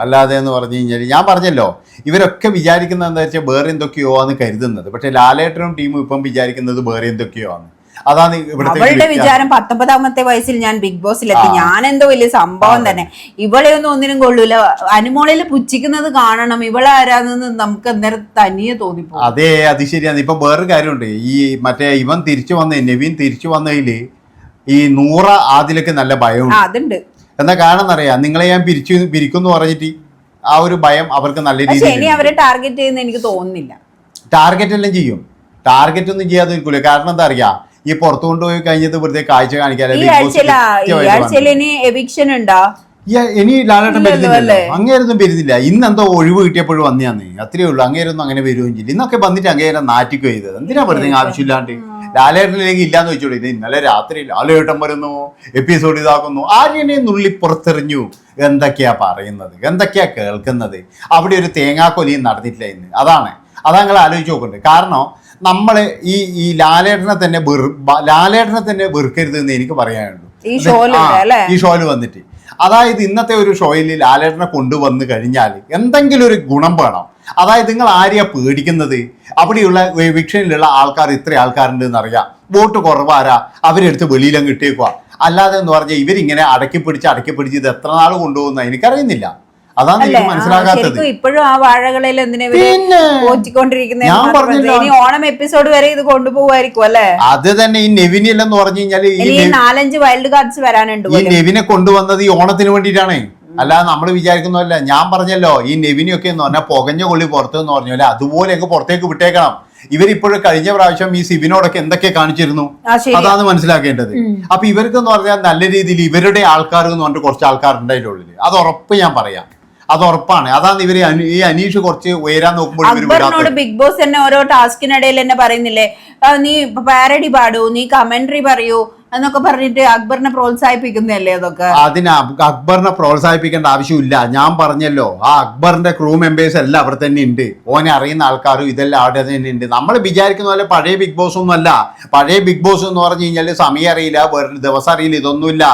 അല്ലാതെ എന്ന് പറഞ്ഞു കഴിഞ്ഞാൽ ഞാൻ പറഞ്ഞല്ലോ ഇവരൊക്കെ വിചാരിക്കുന്നത് എന്താ വെച്ചാൽ വേറെ എന്തൊക്കെയോ ആണ് കരുതുന്നത്. പക്ഷെ ലാലേട്ടനും ടീമും ഇപ്പം വിചാരിക്കുന്നത് വേറെ എന്തൊക്കെയോ ആണ് അതാണ് അവളുടെ. വിചാരം പത്തൊമ്പതാമത്തെ വയസ്സിൽ ഞാൻ ബിഗ് ബോസിലെത്തി. ഞാൻ എന്തോ വലിയ സംഭവം തന്നെ. ഇവളെ ഒന്നും ഒന്നിനും കൊള്ളൂല. അനുമോളിൽ പുച്ഛിക്കുന്നത് കാണണം. ഇവളെ ആരാന്ന് നമുക്ക് അന്നേരം തനിയെ തോന്നിപ്പോ അതെ അത് ശരിയാണ്. ഇപ്പൊ വേറൊരു കാര്യമുണ്ട്. ഈ മറ്റേ ഇവൻ തിരിച്ചു വന്ന നവീൻ തിരിച്ചു വന്നതിൽ ഈ നൂറ ആദിലൊക്കെ നല്ല ഭയം ഭയമുണ്ട് അതുണ്ട്. എന്താ കാരണം എന്നറിയാം നിങ്ങളെ ഞാൻ പിരിച്ചു പിരിക്കുന്നു പറഞ്ഞിട്ട് ആ ഒരു ഭയം അവർക്ക് നല്ല പക്ഷെ ഇനി രീതിയിൽ അവരെ ടാർഗറ്റ് ചെയ്യുന്ന എനിക്ക് തോന്നുന്നില്ല. ടാർഗറ്റ് എല്ലാം ചെയ്യും. ടാർഗറ്റ് ഒന്നും ചെയ്യാതെ നിൽക്കൂല. കാരണം എന്താ അറിയാ? ഈ പുറത്തു കൊണ്ടുപോയി കഴിഞ്ഞത് വെറുതെ കാഴ്ച കാണിക്കാതെ ഇനി ലാലേട്ടൻ അല്ലേ? അങ്ങേരൊന്നും വരുന്നില്ല. ഇന്ന് എന്തോ ഒഴിവ് കിട്ടിയപ്പോഴും വന്നയാന്ന് അത്രേ ഉള്ളൂ. അങ്ങേരൊന്നും അങ്ങനെ വരുകയും ചെയ്യില്ല ഇന്നൊക്കെ വന്നിട്ട് അങ്ങേരെ നാറ്റിക്കോ ചെയ്തത് എന്തിനാ വെറുതെ ആവശ്യമില്ലാണ്ട്? ലാലേട്ടനിലേക്ക് ഇല്ലാന്ന് വെച്ചോളൂ. ഇത് ഇന്നലെ രാത്രി ലാലേട്ടൻ വരുന്നു എപ്പിസോഡ് ഇതാക്കുന്നു. ആര്യനെ നുള്ളി പുറത്തെറിഞ്ഞു. എന്തൊക്കെയാ പറയുന്നത്? എന്തൊക്കെയാ കേൾക്കുന്നത്? അവിടെ ഒരു തേങ്ങാക്കൊലിയും നടന്നിട്ടില്ല ഇന്ന്. അതാണ്. അതാ നിങ്ങൾ ആലോചിച്ച് നോക്കുന്നുണ്ട് കാരണം നമ്മൾ ഈ ഈ ലാലേട്ടനെ തന്നെ ലാലേട്ടനെ തന്നെ വെറുക്കരുത് എന്ന് എനിക്ക് പറയാനുള്ളൂ. ഈ ഷോൽ വന്നിട്ട്. അതായത് ഇന്നത്തെ ഒരു ഷോയിൽ ലാലേട്ടനെ കൊണ്ടുവന്നു കഴിഞ്ഞാൽ എന്തെങ്കിലും ഒരു ഗുണം വേണം. അതായത് നിങ്ങൾ ആരെയാ പേടിക്കുന്നത്? അവിടെയുള്ള വിക്ഷനിലുള്ള ആൾക്കാർ ഇത്ര ആൾക്കാരുണ്ട് എന്നറിയാം. വോട്ട് കുറവാരാ? അവരെടുത്ത് വെളിയിലങ്ങ് ഇട്ടേക്കുക അല്ലാതെ എന്ന് പറഞ്ഞാൽ ഇവരിങ്ങനെ അടക്കി പിടിച്ച് അടക്കി പിടിച്ച് ഇത് എത്ര നാൾ കൊണ്ടുപോകുന്ന എനിക്കറിയുന്നില്ല. അതാണ് അല്ലേ? എനിക്ക് മനസ്സിലാകാത്തത്. ഇപ്പോഴും ആ വാഴകളിൽ എന്തിനാ ഓണം എപ്പിസോഡ് വരെ ഇത് കൊണ്ടുപോകുമായിരിക്കും അല്ലെ? അത് തന്നെ ഈ നെവിനില്ലെന്ന് പറഞ്ഞു കഴിഞ്ഞാൽ ഈ നാലഞ്ച് വൈൽഡ് കാർഡ്സ് വരാനുണ്ട് ഈ നെവിനെ കൊണ്ടുവന്നത് ഈ ഓണത്തിന് വേണ്ടിയിട്ടാണ്. അല്ല നമ്മൾ വിചാരിക്കുന്നതല്ല. ഞാൻ പറഞ്ഞല്ലോ ഈ നെവിനിയൊക്കെ എന്ന് പറഞ്ഞാൽ പുകഞ്ഞ കൊള്ളി പുറത്ത് എന്ന് പറഞ്ഞാൽ അതുപോലെ അങ്ങ് പുറത്തേക്ക് വിട്ടേക്കണം. ഇവരിപ്പോഴും കഴിഞ്ഞ പ്രാവശ്യം ഈ സിബിനോടൊക്കെ എന്തൊക്കെ കാണിച്ചിരുന്നു? അതാണ് മനസ്സിലാക്കേണ്ടത്. അപ്പൊ ഇവർക്ക് എന്ന് പറഞ്ഞാൽ നല്ല രീതിയിൽ ഇവരുടെ ആൾക്കാർ എന്ന് പറഞ്ഞിട്ട് കുറച്ച് ആൾക്കാർ ഉണ്ടായിട്ടുള്ളിൽ അത് ഉറപ്പ് ഞാൻ പറയാം. അത് ഉറപ്പാണ്. അതാണ് ഇവർ ഈ അനീഷ് കുറച്ച് ഉയരാൻ നോക്കുമ്പോൾ ബിഗ് ബോസ് തന്നെ ഓരോ ടാസ്കിനിടയിൽ തന്നെ പറയുന്നില്ലേ നീ പാരഡി പാടൂ നീ കമന്ററി പറയൂ എന്നൊക്കെ പറഞ്ഞിട്ട് അക്ബറിനെ പ്രോത്സാഹിപ്പിക്കുന്നല്ലേ അതൊക്കെ? അതിന് അക്ബറിനെ പ്രോത്സാഹിപ്പിക്കേണ്ട ആവശ്യമില്ല. ഞാൻ പറഞ്ഞല്ലോ ആ അക്ബറിന്റെ ക്രൂ മെമ്പേഴ്സ് എല്ലാം അവിടെ തന്നെ ഉണ്ട്. ഓനെ അറിയുന്ന ആൾക്കാരും ഇതെല്ലാം അവിടെ തന്നെ ഉണ്ട്. നമ്മൾ വിചാരിക്കുന്ന പോലെ പഴയ ബിഗ് ബോസ് ഒന്നും അല്ല. പഴയ ബിഗ് ബോസ് എന്ന് പറഞ്ഞു കഴിഞ്ഞാൽ സമയം അറിയില്ല വേറെ ദിവസം അറിയില്ല ഇതൊന്നുമില്ല.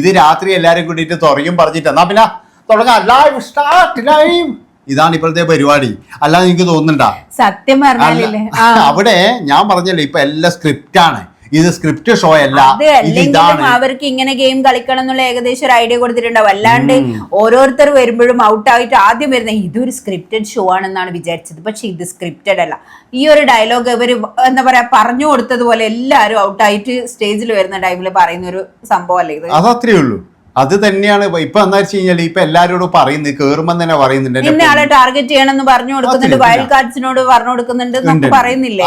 ഇത് രാത്രി എല്ലാരും കൂടിയിട്ട് തുറയും പറഞ്ഞിട്ട് എന്നാ പിന്നെ തുടങ്ങാം. ലൈവ് സ്റ്റാർട്ട് ലൈവ് ഇതാണ് ഇപ്പോഴത്തെ പരിപാടി. അല്ലാതെ എനിക്ക് തോന്നണ്ട സത്യം പറഞ്ഞാലില്ലേ? അവിടെ ഞാൻ പറഞ്ഞല്ലോ ഇപ്പൊ എല്ലാം സ്ക്രിപ്റ്റ് ആണ്. ഇത് സ്ക്രിപ്റ്റ് ഷോ അല്ല. അവർക്ക് ഇങ്ങനെ ഗെയിം കളിക്കണം എന്നുള്ള ഏകദേശം ഒരു ഐഡിയ കൊടുത്തിട്ടുണ്ടാവും. അല്ലാണ്ട് ഓരോരുത്തർ വരുമ്പോഴും ഔട്ട് ആയിട്ട് ആദ്യം വരുന്ന ഇതൊരു സ്ക്രിപ്റ്റഡ് ഷോ ആണെന്നാണ് വിചാരിച്ചത്. പക്ഷെ ഇത് സ്ക്രിപ്റ്റഡ് അല്ല. ഈ ഒരു ഡയലോഗ് ഇവർ എന്താ പറയാ പറഞ്ഞു കൊടുത്തതുപോലെ എല്ലാവരും ഔട്ടായിട്ട് സ്റ്റേജിൽ വരുന്ന ടൈമിൽ പറയുന്ന ഒരു സംഭവം അല്ലേ ഇത്? അതത്രേ ഉള്ളൂ. അത് തന്നെയാണ്. ഇപ്പൊ- എന്താ വെച്ച് കഴിഞ്ഞാൽ ഇപ്പൊ എല്ലാരോടും പറയുന്നത് കേറുമ്പോ തന്നെ പറയുന്നുണ്ട്. എന്റെ ഇന്ന ആളെ ടാർഗറ്റ് ചെയ്യണമെന്ന് പറഞ്ഞു കൊടുക്കുന്നുണ്ട്. വൈൽഡ് കാർഡ്സിനോട് പറഞ്ഞു കൊടുക്കുന്നുണ്ട് ഉണ്ട്.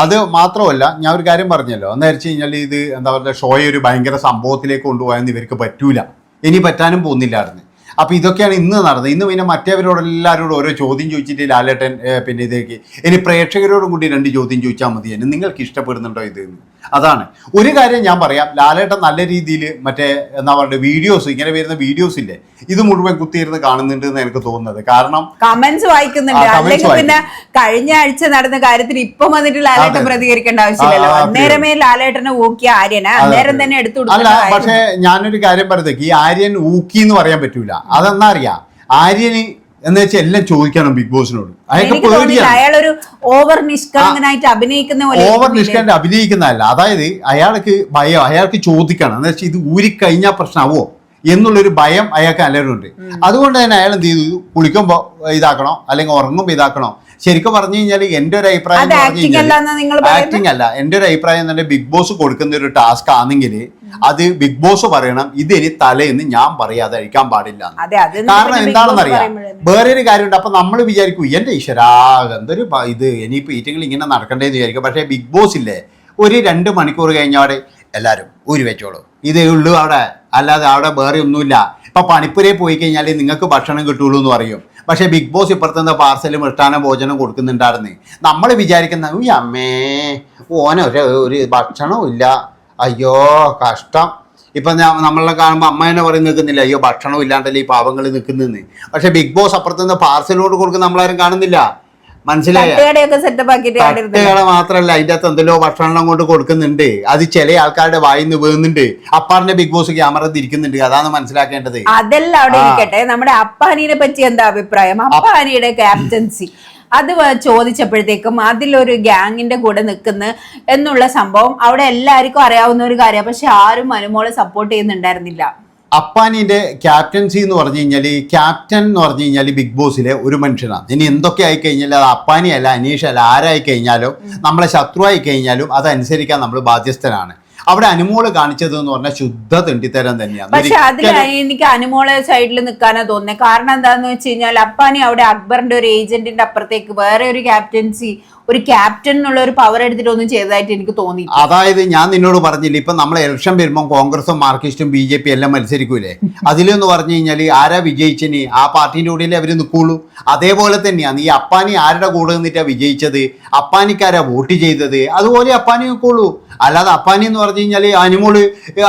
അത് മാത്രമല്ല ഞാൻ ഒരു കാര്യം പറഞ്ഞല്ലോ. എന്താ വെച്ച് കഴിഞ്ഞാൽ ഇത് എന്താ പറയുക ഷോയെ ഒരു ഭയങ്കര സംഭവത്തിലേക്ക് കൊണ്ടുപോകാൻ ഇവർക്ക് പറ്റൂല. ഇനി പറ്റാനും പോകുന്നില്ലായിരുന്നു. അപ്പൊ ഇതൊക്കെയാണ് ഇന്ന് നടന്നത്. ഇന്ന് പിന്നെ മറ്റേവരോട് എല്ലാവരോടും ഓരോ ചോദ്യം ചോദിച്ചിട്ട് ലാലേട്ടൻ പിന്നെ ഇതേക്ക്. ഇനി പ്രേക്ഷകരോടും കൂടി രണ്ട് ചോദ്യം ചോദിച്ചാൽ മതി നിങ്ങൾക്ക് ഇഷ്ടപ്പെടുന്നുണ്ടോ ഇത് അതാണ്. ഒരു കാര്യം ഞാൻ പറയാം. ലാലേട്ട നല്ല രീതിയിൽ മറ്റേ എന്താ പറയുക വീഡിയോസ് ഇങ്ങനെ വരുന്ന വീഡിയോസ് ഇല്ലേ ഇത് മുഴുവൻ കുത്തിയിരുന്ന് കാണുന്നുണ്ട് എന്ന് എനിക്ക് തോന്നുന്നത്. കാരണം കമന്റ്സ് വായിക്കുന്നുണ്ട്. അല്ലെങ്കിൽ പിന്നെ കഴിഞ്ഞ ആഴ്ച നടന്ന കാര്യത്തിൽ ഇപ്പൊ വന്നിട്ട് ലാലേട്ടൻ പ്രതികരിക്കേണ്ട ആവശ്യമില്ലല്ലോ അന്നേരമേ ലാലേട്ടനെ ഊക്കിയ ആര്യന അന്നേരം തന്നെ എടുത്തു അല്ല പക്ഷേ ഞാനൊരു കാര്യം പറയുന്നത് ഈ ആര്യൻ ഊക്കി എന്ന് പറയാൻ പറ്റൂല. അതെന്നാ അറിയാം? ആര്യന് എന്ന് വെച്ചാൽ എല്ലാം ചോദിക്കണം ബിഗ് ബോസിനോട്? അയാൾക്ക് എനിക്ക് പേടിയാണ്. ഓവർ നിഷ്കളങ്കനായിട്ട് അഭിനയിക്കുന്ന ഓവർ? അഭിനയിക്കുന്നതല്ല. അതായത് അയാൾക്ക് ഭയം അയാൾക്ക് ചോദിക്കണം. എന്ന് വെച്ചാൽ ഇത് ഊരിക്കഴിഞ്ഞാൽ പ്രശ്നമാവോ എന്നുള്ളൊരു ഭയം അയാൾക്ക് എല്ലാവരും ഉണ്ട് അതുകൊണ്ട് തന്നെ അയാൾ എന്ത് ചെയ്തു? കുളിക്കുമ്പോൾ ഇതാക്കണോ? അല്ലെങ്കിൽ ഉറങ്ങുമ്പോൾ ഇതാക്കണോ? ശരിക്കും പറഞ്ഞു കഴിഞ്ഞാൽ എന്റെ ഒരു അഭിപ്രായം ആക്ടിങ് അല്ല. എന്റെ ഒരു അഭിപ്രായം തന്നെ ബിഗ് ബോസ് കൊടുക്കുന്ന ഒരു ടാസ്ക് ആണെങ്കിൽ അത് ബിഗ് ബോസ് പറയണം ഇത് ഇനി തലേന്ന് ഞാൻ പറയാതെ അഴിക്കാൻ പാടില്ല കാരണം എന്താണെന്ന് അറിയാം വേറെ ഒരു കാര്യമുണ്ട്. അപ്പൊ നമ്മൾ വിചാരിക്കും എന്റെ ഈശ്വരാ എന്തൊരു ഇത് ഇനിയിപ്പോ ഈറ്റങ്ങൾ ഇങ്ങനെ നടക്കണ്ടേന്ന് വിചാരിക്കും. പക്ഷേ ബിഗ് ബോസ് ഇല്ലേ? ഒരു രണ്ട് മണിക്കൂർ കഴിഞ്ഞാടെ എല്ലാരും ഊരി വെച്ചോളൂ ഇതേ ഉള്ളൂ അവിടെ. അല്ലാതെ അവിടെ വേറെ ഒന്നുമില്ല. ഇപ്പൊ പണിപ്പുരയിൽ പോയി കഴിഞ്ഞാൽ നിങ്ങൾക്ക് ഭക്ഷണം കിട്ടുള്ളൂ എന്ന് പറയും. പക്ഷേ ബിഗ് ബോസ് ഇപ്പുറത്തുനിന്ന് പാർസലും മൃഷ്ടാന ഭോജനം കൊടുക്കുന്നുണ്ടായിരുന്നു. നമ്മൾ വിചാരിക്കുന്ന ഈ അമ്മേ ഓനൊരു ഒരു ഭക്ഷണവും ഇല്ല. അയ്യോ കഷ്ടം. ഇപ്പം നമ്മളെ കാണുമ്പോൾ അമ്മ തന്നെ പറയും നിൽക്കുന്നില്ല. അയ്യോ ഭക്ഷണം ഇല്ലാണ്ടല്ലേ ഈ പാവങ്ങൾ നിൽക്കുന്നതെന്ന് പക്ഷേ ബിഗ് ബോസ് അപ്പുറത്തുനിന്ന് പാർസലോട് കൊടുക്കുന്ന നമ്മളാരും കാണുന്നില്ല. മനസ്സിലായ? മാത്രല്ല അതിന്റെ അകത്ത് എന്തെല്ലോ ഭക്ഷണം കൊണ്ട് കൊടുക്കുന്നുണ്ട്. അത് ചില ആൾക്കാരുടെ വായിന്ന് വീഴുന്നുണ്ട്. അപ്പാറിന്റെ ബിഗ് ബോസ് ക്യാമറ തിരിക്കുന്നുണ്ട് അതാണ് മനസ്സിലാക്കേണ്ടത്. അതെല്ലാം അവിടെ ഇരിക്കട്ടെ. നമ്മുടെ അപ്പാനിയെ പറ്റി എന്താ അഭിപ്രായം? അപ്പാനിയുടെ ക്യാപ്റ്റൻസി അത് ചോദിച്ചപ്പോഴത്തേക്കും അതിലൊരു ഗ്യാങ്ങിന്റെ കൂടെ നിൽക്കുന്ന എന്നുള്ള സംഭവം അവിടെ എല്ലാവർക്കും അറിയാവുന്ന ഒരു കാര്യമാണ്. പക്ഷെ ആരും അനുമോളെ സപ്പോർട്ട് ചെയ്യുന്നുണ്ടായിരുന്നില്ല. അപ്പാനിന്റെ ക്യാപ്റ്റൻസി എന്ന് പറഞ്ഞു കഴിഞ്ഞാൽ ക്യാപ്റ്റൻ എന്ന് പറഞ്ഞു കഴിഞ്ഞാൽ ബിഗ് ബോസിലെ ഒരു മനുഷ്യനാണ്. ഇനി എന്തൊക്കെ ആയി കഴിഞ്ഞാൽ അത് അപ്പാനി അല്ല അനീഷ് അല്ല ആരായി കഴിഞ്ഞാലും നമ്മളെ ശത്രുവായി കഴിഞ്ഞാലും അതനുസരിക്കാൻ നമ്മൾ ബാധ്യസ്ഥനാണ്. അവിടെ അനുമോൾ കാണിച്ചത് എന്ന് പറഞ്ഞാൽ ശുദ്ധ തെണ്ടിത്തരം തന്നെയാണ്. പക്ഷെ അതിൽ എനിക്ക് അനുമോളെ സൈഡിൽ നിൽക്കാനാ തോന്നുന്നത് കാരണം എന്താന്ന് വെച്ച് കഴിഞ്ഞാൽ അപ്പാനി അവിടെ അക്ബറിന്റെ ഒരു ഏജന്റിന്റെ അപ്പുറത്തേക്ക് വേറെ ഒരു ക്യാപ്റ്റൻസി ഒരു ക്യാപ്റ്റൻ എന്നുള്ള ഒരു പവർ എടുത്തിട്ട് ഒന്നും ചെയ്തതായിട്ട് എനിക്ക് തോന്നി അതായത് ഞാൻ നിന്നോട് പറഞ്ഞില്ല ഇപ്പൊ നമ്മൾ ഇലക്ഷൻ വരുമ്പോൾ കോൺഗ്രസും മാർക്സിസ്റ്റും ബി ജെ പി എല്ലാം മത്സരിക്കൂലേ? അതിലെന്ന് പറഞ്ഞു കഴിഞ്ഞാൽ ആരാ വിജയിച്ചിന് ആ പാർട്ടിന്റെ കൂടെ അവർ നിൽക്കുള്ളൂ അതേപോലെ തന്നെയാണ് ഈ അപ്പാനി ആരുടെ കൂടെ നിന്നിട്ടാ വിജയിച്ചത്? അപ്പാനിക്കാരാ വോട്ട് ചെയ്തത്? അതുപോലെ അപ്പാനി നിൽക്കുള്ളൂ അല്ലാതെ അപ്പാനി എന്ന് പറഞ്ഞു കഴിഞ്ഞാൽ അനുമോൾ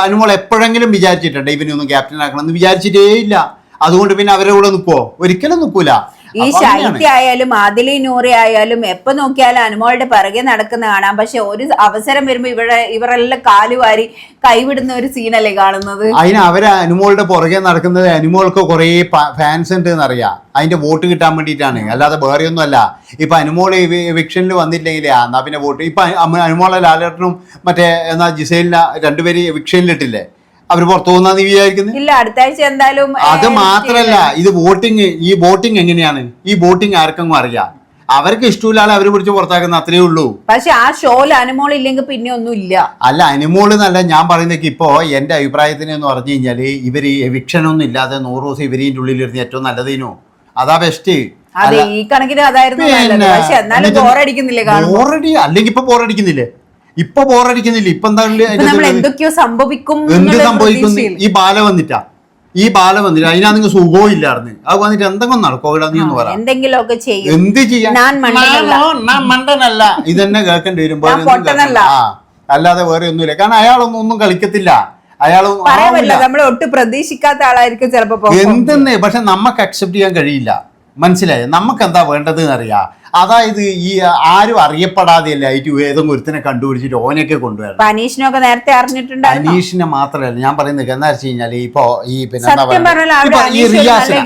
അനുമോൾ എപ്പോഴെങ്കിലും വിചാരിച്ചിട്ടുണ്ട് ഇവനൊന്നും ക്യാപ്റ്റൻ ആക്കണം എന്ന് വിചാരിച്ചിട്ടേ ഇല്ല. അതുകൊണ്ട് പിന്നെ അവരുടെ കൂടെ നിൽക്കുവോ ഒരിക്കലും നിൽക്കൂല ഈ. ശൈത്യ ആയാലും ആദിലി നൂറി ആയാലും എപ്പോ നോക്കിയാലും അനുമോളുടെ പിറകെ നടക്കുന്ന കാണാം. പക്ഷെ ഒരു അവസരം വരുമ്പോ ഇവിടെ ഇവരെല്ലാം കാലുവാരി കൈവിടുന്ന ഒരു സീനല്ലേ കാണുന്നത്? അതിന് അവർ അനുമോളുടെ പുറകെ നടക്കുന്നത് അനുമോൾക്ക് കുറെ ഫാൻസ് ഉണ്ട് എന്നറിയാം അതിന്റെ വോട്ട് കിട്ടാൻ വേണ്ടിയിട്ടാണ്. അല്ലാതെ വേറെ ഒന്നും അല്ല ഇപ്പൊ അനുമോൾ എവിക്ഷനിൽ വന്നില്ലെങ്കിൽ എന്നാ പിന്നെ വോട്ട്. ഇപ്പൊ അനുമോളെ ലാലേട്ടനും മറ്റേ എന്നാ ജിസൈലിന രണ്ടുപേരും എവിക്ഷനിലിട്ടില്ലേ അവർ പുറത്തു പോകുന്ന നീ വിചാരിക്കുന്നത് ഇല്ല അടുത്ത ആഴ്ച എന്തായാലും അത് മാത്രല്ല ഇത് വോട്ടിംഗ് ഈ വോട്ടിംഗ് എങ്ങനെയാണ്? ഈ വോട്ടിംഗ് ആർക്കെങ്കിലും അറിയാം. അവർക്ക് ഇഷ്ടമില്ലാതെ അവർ പിടിച്ച് പുറത്താക്കുന്ന അത്രേ ഉള്ളൂ. പക്ഷെ ആ ഷോയിൽ അനുമോൾ ഇല്ലെങ്കിൽ പിന്നെ ഒന്നും ഇല്ല അല്ല അനുമോൾ എന്നല്ല ഞാൻ പറയുന്നത് ഇപ്പോ എന്റെ അഭിപ്രായത്തിന് എന്ന് പറഞ്ഞു കഴിഞ്ഞാൽ ഇവർ എവിക്ഷനൊന്നും ഇല്ലാതെ നൂറ് ദിവസം ഇവരീന്റെ ഉള്ളിലിരുന്ന് ഏറ്റവും നല്ലതിനോ അതാ ബെസ്റ്റ് അതെ ഈ കണക്കിന് അതായിരുന്നു ബോറടിക്കുന്നില്ലേ ബോറടി അല്ലെങ്കിൽ ഇപ്പൊ ബോറടിക്കുന്നില്ലേ ഇപ്പൊ ബോറടിക്കുന്നില്ല. ഇപ്പൊ എന്തൊക്കെയോ സംഭവിക്കും എന്ത് സംഭവിക്കുന്നു ഈ ബാല വന്നിട്ടാ. ഈ ബാല വന്നിട്ട് അതിനാ നിങ്ങൾ സുഖവും ഇല്ലായിരുന്നു. അത് വന്നിട്ട് എന്തെങ്കിലും നടക്കോ ഇവിടെ നീ ഒന്ന് പറയാം എന്തെങ്കിലുമൊക്കെ ചെയ്യും. എന്ത് മണ്ടനല്ല. ഇതന്നെ കേൾക്കേണ്ടി വരുമ്പോ അല്ലാതെ വേറെ ഒന്നുമില്ല. കാരണം അയാളൊന്നും ഒന്നും കളിക്കത്തില്ല. അയാളൊന്നും പറയാൻ ആവില്ല. പറ്റില്ല. നമ്മൾ ഒട്ടും പ്രതീക്ഷിക്കാത്ത ആളായിരിക്കും ചിലപ്പോ എന്തെന്ന്? പക്ഷെ നമുക്ക് അക്സെപ്റ്റ് ചെയ്യാൻ കഴിയില്ല. മനസ്സിലായി? നമുക്ക് എന്താ വേണ്ടത് അറിയാം അതായത് ഈ ആരും അറിയപ്പെടാതെയല്ല ആയിട്ട് വേദം ഒരുത്തിനെ കണ്ടുപിടിച്ചിട്ട് ഓനെയൊക്കെ കൊണ്ടുവരണം. അനീഷിനൊക്കെ നേരത്തെ അറിഞ്ഞിട്ടുണ്ട് അനീഷിനെ മാത്രമല്ല ഞാൻ പറയുന്നത് എന്താ വെച്ച് കഴിഞ്ഞാൽ ഇപ്പൊ ഈ പിന്നെ പറഞ്ഞാൽ ഈ റിയാസിനെ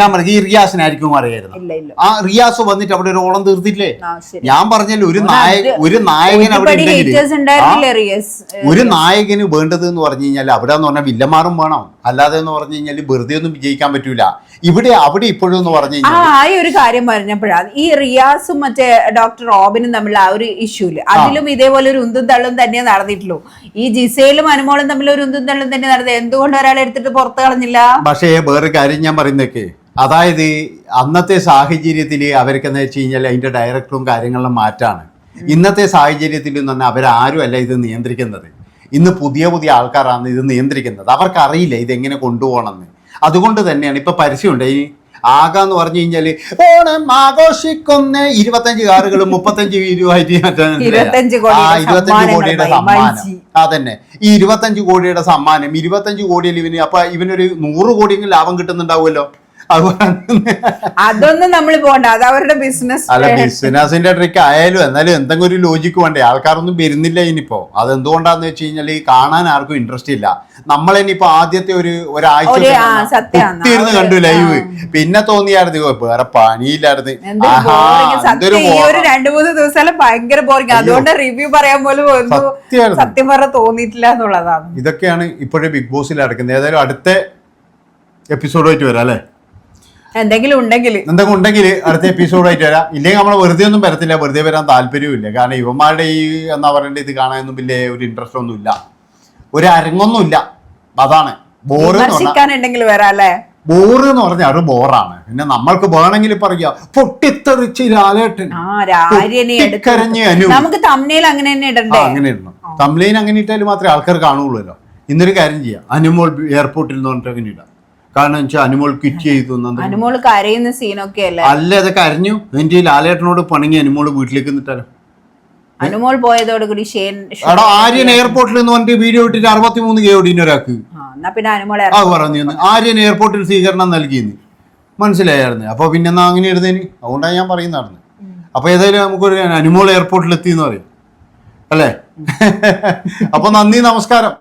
ഞാൻ പറഞ്ഞു ഈ റിയാസിനായിരിക്കും അറിയായിരുന്നു ആ റിയാസ് വന്നിട്ട് അവിടെ ഒരു ഓളം തീർത്തില്ലേ ഞാൻ പറഞ്ഞല്ലോ ഒരു നായക ഒരു നായകൻ അവിടെ ഒരു നായകന് വേണ്ടത് എന്ന് പറഞ്ഞു കഴിഞ്ഞാൽ അവിടെ എന്ന് പറഞ്ഞാൽ വില്ലന്മാരും വേണം. അല്ലാതെ എന്ന് പറഞ്ഞു കഴിഞ്ഞാൽ വെറുതെ ഒന്നും വിജയിക്കാൻ പറ്റൂല. ഇവിടെ അവിടെ ഇപ്പോഴും എന്ന് പറഞ്ഞു ആ ഈ ഒരു കാര്യം പറഞ്ഞപ്പോഴാണ് ഈ റിയാസും മറ്റേ ഡോക്ടർ റോബിനും തമ്മിൽ ആ ഒരു ഇഷ്യൂൽ. അതിലും ഇതേപോലെ ഒരു ഉന്തും തള്ളും തന്നെ നടന്നിട്ടുള്ളൂ. ഈ ജിസയിലും അനുമോളും തമ്മിൽ ഒരു ഉന്തും തള്ളും തന്നെ നടന്നത് എന്തുകൊണ്ട് ഒരാളെ എടുത്തിട്ട് പുറത്ത് കളഞ്ഞില്ല? പക്ഷേ വേറെ കാര്യം ഞാൻ പറയുന്നേക്ക് അതായത് അന്നത്തെ സാഹചര്യത്തിൽ അവർക്ക് എന്ന് വെച്ച് കഴിഞ്ഞാൽ അതിന്റെ ഡയറക്ടറും കാര്യങ്ങളും മാറ്റാണ്. ഇന്നത്തെ സാഹചര്യത്തിൽ എന്ന് പറഞ്ഞാൽ അവരാരും അല്ല ഇത് നിയന്ത്രിക്കുന്നത്. ഇന്ന് പുതിയ പുതിയ ആൾക്കാരാണ് ഇത് നിയന്ത്രിക്കുന്നത്. അവർക്കറിയില്ല ഇതെങ്ങനെ കൊണ്ടുപോകണമെന്ന്. അതുകൊണ്ട് തന്നെയാണ് ഇപ്പൊ പരസ്യമുണ്ട്. ഈ ആകാന്ന് പറഞ്ഞു കഴിഞ്ഞാൽ ഓണം ആഘോഷിക്കുന്ന ഇരുപത്തഞ്ച് കാറുകളും മുപ്പത്തഞ്ച് വീരുമായിട്ട് മാറ്റാൻ ആ കോടിയുടെ ഇരുപത്തഞ്ച് കോടിയുടെ സമ്മാനം. അതന്നെ. ഈ ഇരുപത്തഞ്ച് കോടിയുടെ സമ്മാനം ഇരുപത്തഞ്ച് കോടിയിൽ ഇവന് അപ്പൊ ഇവനൊരു നൂറ് കോടിയെങ്കിലും ലാഭം കിട്ടുന്നുണ്ടാവുമല്ലോ? അതൊന്നും നമ്മൾ പോകണ്ട അത് അവരുടെ ബിസിനസ് അല്ല ബിസിനസിന്റെ ട്രിക്ക് ആയാലും എന്നാലും എന്തെങ്കിലും ഒരു ലോജിക്ക് വേണ്ടേ? ആൾക്കാരൊന്നും വരുന്നില്ല ഇനിയിപ്പോ. അത് എന്തുകൊണ്ടാന്ന് വെച്ച് കഴിഞ്ഞാൽ ഈ കാണാൻ ആർക്കും ഇൻട്രസ്റ്റ് ഇല്ല. നമ്മൾ ഇനിയിപ്പോ ആദ്യത്തെ ഒരു ഒരാഴ്ച തീർന്ന് കണ്ടു ലൈവ് പിന്നെ തോന്നിയായിരുന്നു "ഓ, വേറെ പണിയില്ലായിരുന്നു. രണ്ടു മൂന്ന് ദിവസം ഭയങ്കര ബോറിംഗ് അതുകൊണ്ട് റിവ്യൂ പറയാൻ പോലും സത്യം പറ തോന്നിയിട്ടില്ല എന്നുള്ളതാണ്. ഇതൊക്കെയാണ് ഇപ്പോഴേ ബിഗ് ബോസിൽ നടക്കുന്നത്. ഏതായാലും അടുത്ത എപ്പിസോഡായിട്ട് വരാം അല്ലേ? എന്തെങ്കിലും ഉണ്ടെങ്കിൽ എന്തെങ്കിലും ഉണ്ടെങ്കിൽ അടുത്ത എപ്പിസോഡായിട്ട് വരാം. ഇല്ലെങ്കിൽ നമ്മൾ വെറുതെ ഒന്നും വരത്തില്ല. വെറുതെ വരാൻ താല്പര്യമില്ല കാരണം ഇവന്മാരുടെ ഈ എന്നാ പറയണ്ടേ ഇത് കാണാനൊന്നും വലിയ ഒരു ഇൻട്രസ്റ്റ് ഒന്നും ഇല്ല. ഒരു അരങ്ങൊന്നും ഇല്ല. അതാണ്. ബോറ് വിമർശിക്കാനുണ്ടെങ്കിൽ ബോറ് എന്ന് പറഞ്ഞാൽ അത് ബോറാണ് പിന്നെ നമ്മൾക്ക് വേണമെങ്കിൽ പറയുക പൊട്ടിത്തെറിച്ച് ലാലേട്ടൻ നമുക്ക് തമ്മിൽ അങ്ങനെ തന്നെ ഇടണ്ടേ? അങ്ങനെ ഇടണം. തമ്മിലൈൻ അങ്ങനെ ഇട്ടാൽ മാത്രമേ ആൾക്കാർ കാണുള്ളൂല്ലോ ഇന്നൊരു കാര്യം ചെയ്യാം. അനുമോൾ എയർപോർട്ടിൽ നിന്ന് പറഞ്ഞിട്ട് അങ്ങനെ ഇടാം. കാരണം വെച്ചാൽ അനുമോൾ ക്വിറ്റ് ചെയ്തു അനുമോൾ കരയുന്ന സീനൊക്കെ അല്ലേ അല്ല അത് കരഞ്ഞു. എന്നിട്ട് ലാലേട്ടനോട് പണങ്ങി അനുമോൾ വീട്ടിലേക്ക് നിന്നിട്ടാലോ അനുമോൾ പോയതോടുകൂടി ഷേൻ എടാ ആര്യൻ എയർപോർട്ടിൽ നിന്ന് വന്നിട്ട് വീഡിയോ ഇട്ടിട്ട് അറുപത്തിമൂന്ന് കെ ഓടിന് ഒരാൾക്ക്. പിന്നെ അനുമോളെ ആ പറഞ്ഞു ആര്യൻ എയർപോർട്ടിൽ സ്വീകരണം നൽകിയെന്ന്. മനസ്സിലായിരുന്നു അപ്പൊ പിന്നെ എന്നാ അങ്ങനെ എഴുതേന് അതുകൊണ്ടാണ് ഞാൻ പറയുന്നതാണ് അപ്പൊ ഏതായാലും നമുക്കൊരു അനുമോൾ എയർപോർട്ടിൽ എത്തി എന്ന് പറയും. അല്ലേ? അപ്പൊ നന്ദി നമസ്കാരം.